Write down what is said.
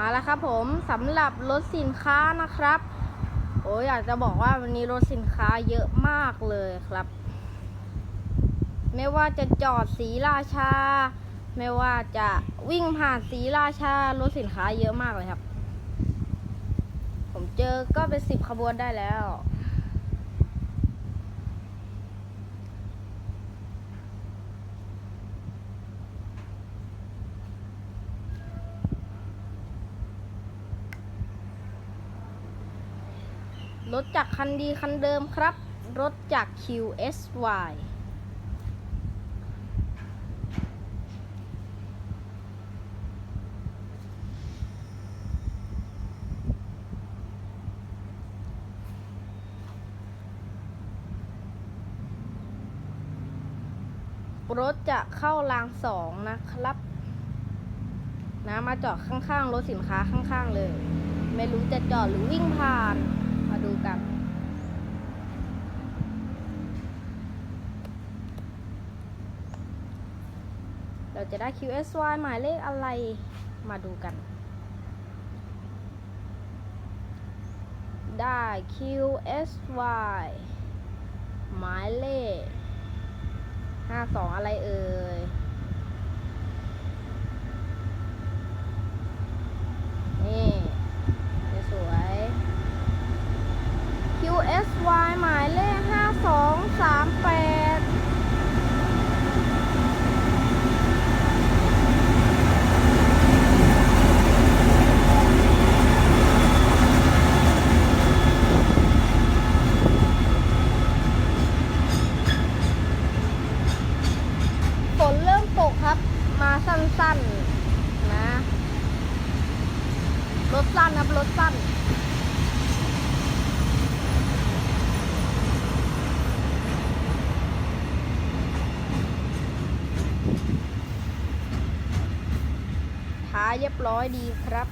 มาแล้วครับผมสำหรับรถสินค้านะครับ โอ้ยอยากจะบอกว่าวันนี้รถสินค้าเยอะมากเลยครับ ไม่ว่าจะจอดสีราชา ไม่ว่าจะวิ่งผ่านสีราชารถสินค้าเยอะมากเลยครับ ผมเจอก็เป็นสิบขบวนได้แล้ว รถจากคันดีคันเดิมครับ รถจาก QSY รถจะเข้ารางสองนะครับ นะมาจอดข้างๆ รถสินค้าข้างๆเลย ไม่รู้จะจอดหรือวิ่งผ่าน มาดูกัน เราจะได้ QSY หมายเลขอะไรมาดูกัน ได้ QSY หมายเลข 52 อะไรเอ่ย นี่สวยๆ QSY หมายเลข 5238 ฝนเริ่มตกครับ มา สั้นนะรถสั้นครับรถสั้นท้ายเรียบร้อยดีครับ